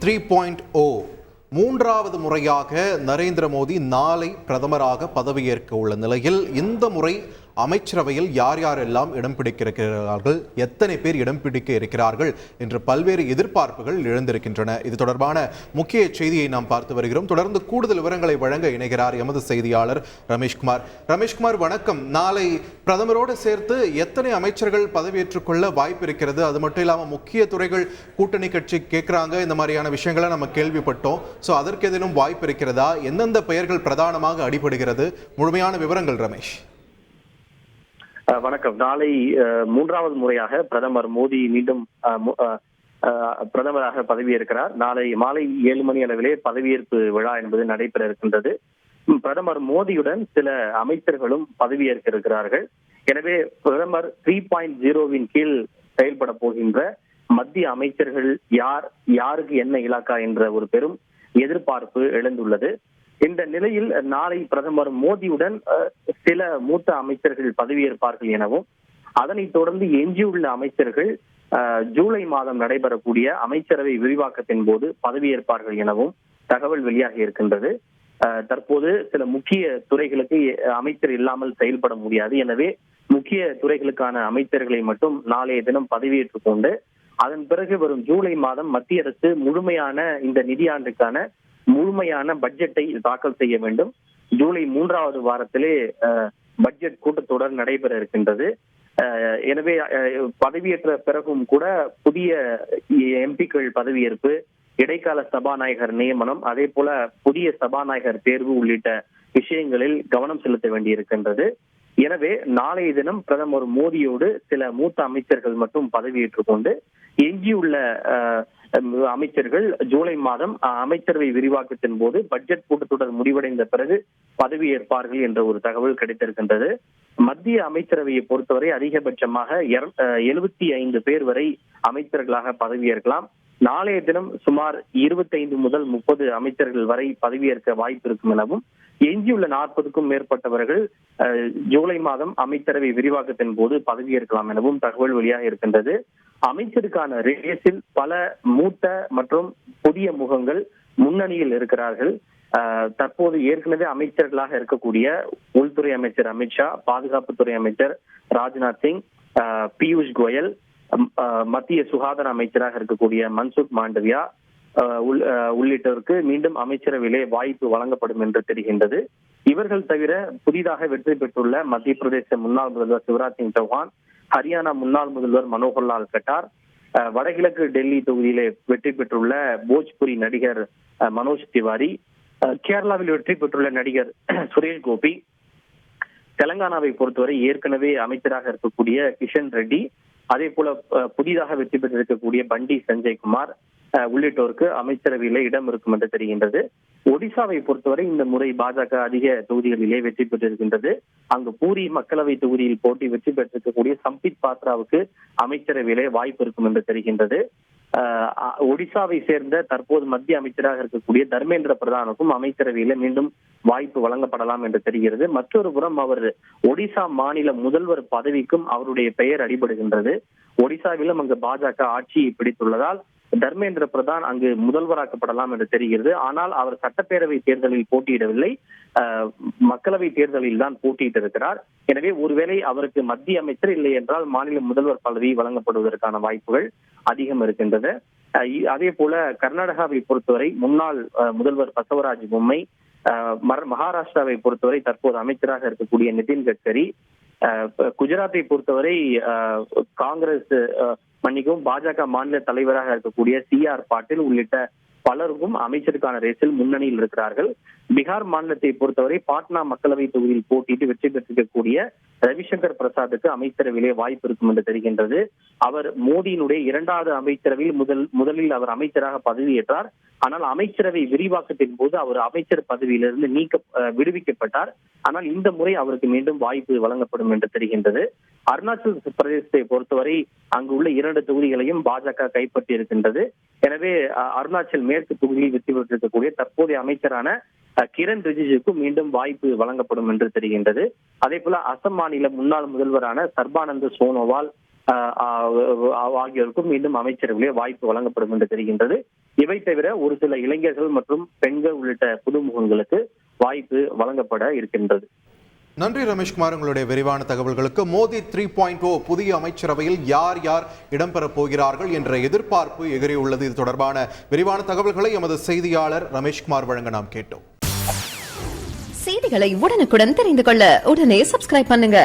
Three point ஓ மூன்றாவது முறையாக நரேந்திர மோடி நாளை பிரதமராக பதவியேற்க உள்ள நிலையில் இந்த முறை அமைச்சரவையில் யார் யாரெல்லாம் இடம் பிடிக்க இருக்கிறார்கள் எத்தனை பேர் இடம் பிடிக்க இருக்கிறார்கள் என்று பல்வேறு எதிர்பார்ப்புகள் எழுந்திருக்கின்றன. இது தொடர்பான முக்கிய செய்தியை நாம் பார்த்து வருகிறோம். தொடர்ந்து கூடுதல் விவரங்களை வழங்க இணைகிறார் எமது செய்தியாளர் ரமேஷ்குமார். ரமேஷ்குமார் வணக்கம். நாளை பிரதமரோடு சேர்த்து எத்தனை அமைச்சர்கள் பதவியேற்றுக் கொள்ள வாய்ப்பு இருக்கிறது அது மட்டும் இல்லாமல் முக்கிய துறைகள் கூட்டணி கட்சி கேட்குறாங்க. இந்த மாதிரியான விஷயங்களை நம்ம கேள்விப்பட்டோம். ஸோ அதற்கு ஏதேனும் வாய்ப்பு இருக்கிறதா? எந்தெந்த பெயர்கள் பிரதானமாக அடிபடுகிறது? முழுமையான விவரங்கள் ரமேஷ். வணக்கம். நாளை மூன்றாவது முறையாக பிரதமர் மோடி மீண்டும் பிரதமராக பதவியேற்கிறார். நாளை மாலை ஏழு மணி அளவிலே பதவியேற்பு விழா என்பது நடைபெற இருக்கின்றது. பிரதமர் மோடியுடன் சில அமைச்சர்களும் பதவியேற்க இருக்கிறார்கள் எனவே பிரதமர் த்ரீ பாயிண்ட் ஜீரோவின் கீழ் செயல்பட போகின்ற மத்திய அமைச்சர்கள் யார் யாருக்கு என்ன இலாக்கா என்ற ஒரு பெரும் எதிர்பார்ப்பு எழுந்துள்ளது. இந்த நிலையில் நாளை பிரதமர் மோடியுடன் சில மூத்த அமைச்சர்கள் பதவியேற்பார்கள் எனவும் அதனைத் தொடர்ந்து எஞ்சியுள்ள அமைச்சர்கள் ஜூலை மாதம் நடைபெறக்கூடிய அமைச்சரவை விரிவாக்கத்தின் போது பதவியேற்பார்கள் எனவும் தகவல் வெளியாகி இருக்கின்றது. தற்போது சில முக்கிய துறைகளுக்கு அஹ், அமைச்சர் இல்லாமல் செயல்பட முடியாது. எனவே முக்கிய துறைகளுக்கான அமைச்சர்களை மட்டும் நாளைய தினம் பதவியேற்றுக் கொண்டு அதன் பிறகு வரும் ஜூலை மாதம் மத்திய அரசு முழுமையான இந்த நிதியாண்டுக்கான முழுமையான பட்ஜெட்டை தாக்கல் செய்ய வேண்டும். ஜூலை மூன்றாவது வாரத்திலே பட்ஜெட் கூட்டத்தொடர் நடைபெற இருக்கின்றது. எனவே பதவியேற்ற பிறகும் கூட புதிய எம்பிக்கள் பதவியேற்பு இடைக்கால சபாநாயகர் நியமனம் அதே போல புதிய சபாநாயகர் தேர்வு உள்ளிட்ட விஷயங்களில் கவனம் செலுத்த வேண்டியிருக்கின்றது. எனவே நாளைய தினம் பிரதமர் மோடியோடு சில மூத்த அமைச்சர்கள் மட்டும் பதவியேற்றுக் கொண்டு எஞ்சியுள்ள அமைச்சர்கள் ஜூலை மாதம் அமைச்சரவை விரிவாக்கத்தின் போது பட்ஜெட் கூட்டத்தொடர் முடிவடைந்த பிறகு பதவியேற்பார்கள் என்ற ஒரு தகவல் கிடைத்திருக்கின்றது. மத்திய அமைச்சரவையை பொறுத்தவரை அதிகபட்சமாக எழுபத்தி ஐந்து பேர் வரை அமைச்சர்களாக பதவியேற்கலாம். நாளைய தினம் சுமார் இருபத்தைந்து முதல் முப்பது அமைச்சர்கள் வரை பதவியேற்க வாய்ப்பு இருக்கும் எனவும் எஞ்சியுள்ள நாற்பதுக்கும் மேற்பட்டவர்கள் ஜூலை மாதம் அமைச்சரவை விரிவாக்கத்தின் போது பதவியேற்கலாம் எனவும் தகவல் வெளியாக இருக்கின்றது. அமைச்சருக்கான ரேஸில் பல மூத்த மற்றும் புதிய முகங்கள் முன்னணியில் இருக்கிறார்கள். தற்போது ஏற்கனவே அமைச்சர்களாக இருக்கக்கூடிய உள்துறை அமைச்சர் அமித்ஷா பாதுகாப்புத்துறை அமைச்சர் ராஜ்நாத் சிங் பியூஷ் கோயல் அஹ், மத்திய சுகாதார அமைச்சராக இருக்கக்கூடிய மன்சுக் மாண்டவியா உள்ளிட்டோருக்கு மீண்டும் அமைச்சரவையிலே வாய்ப்பு வழங்கப்படும் என்று தெரிகின்றது. இவர்கள் தவிர புதிதாக வெற்றி பெற்றுள்ள மத்திய பிரதேச முன்னாள் முதல்வர் சிவராஜ் சிங் சௌஹான் ஹரியானா முன்னாள் முதல்வர் மனோகர்லால் கட்டார் வடகிழக்கு டெல்லி தொகுதியிலே வெற்றி பெற்றுள்ள போஜ்புரி நடிகர் அஹ், மனோஜ் திவாரி அஹ், கேரளாவில் வெற்றி பெற்றுள்ள நடிகர் சுரேஷ் கோபி தெலங்கானாவை பொறுத்தவரை ஏற்கனவே அமைச்சராக இருக்கக்கூடிய கிஷன் ரெட்டி அதே போல புதிதாக வெற்றி பெற்றிருக்கக்கூடிய பண்டி சஞ்சய் குமார் அஹ், உள்ளிட்டோருக்கு அமைச்சரவையில இடம் இருக்கும் என்று தெரிகின்றது. ஒடிசாவை பொறுத்தவரை இந்த முறை பாஜக அதிக தொகுதிகளிலே வெற்றி பெற்றிருக்கின்றது. அங்கு பூரி மக்களவை தொகுதியில் போட்டி வெற்றி பெற்றிருக்கக்கூடிய சம்பித் பாத்ராவுக்கு அமைச்சரவையிலே வாய்ப்பு இருக்கும் என்று தெரிகின்றது. ஒடிசாவை சேர்ந்த தற்போது மத்திய அமைச்சராக இருக்கக்கூடிய தர்மேந்திர பிரதானுக்கும் அமைச்சரவையில மீண்டும் வாய்ப்பு வழங்கப்படலாம் என்று தெரிகிறது. மற்றொரு புறம் அவர் ஒடிசா மாநில முதல்வர் பதவிக்கும் அவருடைய பெயர் அடிபடுகின்றது. ஒடிசாவிலும் அங்கு பாஜக ஆட்சியை பிடித்துள்ளதால் தர்மேந்திர பிரதான் அங்கு முதல்வராக்கப்படலாம் என்று தெரிகிறது. ஆனால் அவர் சட்டப்பேரவை தேர்தலில் போட்டியிடவில்லை. மக்களவை தேர்தலில் தான் போட்டியிட்டிருக்கிறார். எனவே ஒருவேளை அவருக்கு மத்திய அமைச்சர் இல்லை என்றால் மாநில முதல்வர் பதவி வழங்கப்படுவதற்கான வாய்ப்புகள் அதிகம் இருக்கின்றது. அதே போல கர்நாடகாவை பொறுத்தவரை முன்னாள் முதல்வர் பசவராஜ் பொம்மை மகாராஷ்டிராவை பொறுத்தவரை தற்போது அமைச்சராக இருக்கக்கூடிய நிதின் கட்கரி குஜராத்தை பொறுத்தவரை அஹ், காங்கிரஸ் அஹ், மன்னிக்கவும் பாஜக மாநில தலைவராக இருக்கக்கூடிய சி ஆர் பாட்டீல் உள்ளிட்ட பலருக்கும் அமைச்சருக்கான ரேஸில் முன்னணியில் இருக்கிறார்கள். பீகார் மாநிலத்தை பொறுத்தவரை பாட்னா மக்களவை தொகுதியில் போட்டியிட்டு வெற்றி பெற்றிருக்கக்கூடிய ரவிசங்கர் பிரசாத்துக்கு அமைச்சரவையிலே வாய்ப்பு இருக்கும் என்று தெரிகின்றது. அவர் மோடியினுடைய இரண்டாவது அமைச்சரவையில் முதல் முதலில் அவர் அமைச்சராக பதவியேற்றார். ஆனால் அமைச்சரவை விரிவாக்கத்தின் போது அவர் அமைச்சர் பதவியிலிருந்து நீக்க விடுவிக்கப்பட்டார். ஆனால் இந்த முறை அவருக்கு மீண்டும் வாய்ப்பு வழங்கப்படும் என்று தெரிகின்றது. அருணாச்சல் பிரதேசத்தை பொறுத்தவரை அங்கு உள்ள இரண்டு தொகுதிகளையும் பாஜக கைப்பற்றி இருக்கின்றது எனவே அருணாச்சல் அருணாச்சல் மேற்கு தொகுதியில் வெற்றி பெற்றிருக்கக்கூடிய தற்போதைய அமைச்சரான கிரண் ரிஜிஜுக்கு மீண்டும் வாய்ப்பு வழங்கப்படும் என்று தெரிகின்றது. அதே போல அசம் மாநில முன்னாள் முதல்வரான சர்பானந்த சோனோவால் ஆகியோருக்கும் மீண்டும் அமைச்சர்களே வாய்ப்பு வழங்கப்படும் என்று தெரிகின்றது. இவை தவிர ஒரு சில இளைஞர்கள் மற்றும் பெண்கள் உள்ளிட்ட புதுமுகங்களுக்கு வாய்ப்பு வழங்கப்பட இருக்கின்றது. நன்றி ரமேஷ்குமார் உங்களுடைய விரிவான தகவல்களுக்கு மோடி த்ரீ பாயிண்ட் ஓ புதிய அமைச்சரவையில் யார் யார் இடம்பெறப் போகிறார்கள் என்ற எதிர்பார்ப்பு எகிரியுள்ளது இது தொடர்பான விரிவான தகவல்களை எமது செய்தியாளர் ரமேஷ்குமார் வழங்க நாம் கேட்டோம். செய்திகளை உடனுக்குடன் தெரிந்து கொள்ள உடனே சப்ஸ்கிரைப் பண்ணுங்க.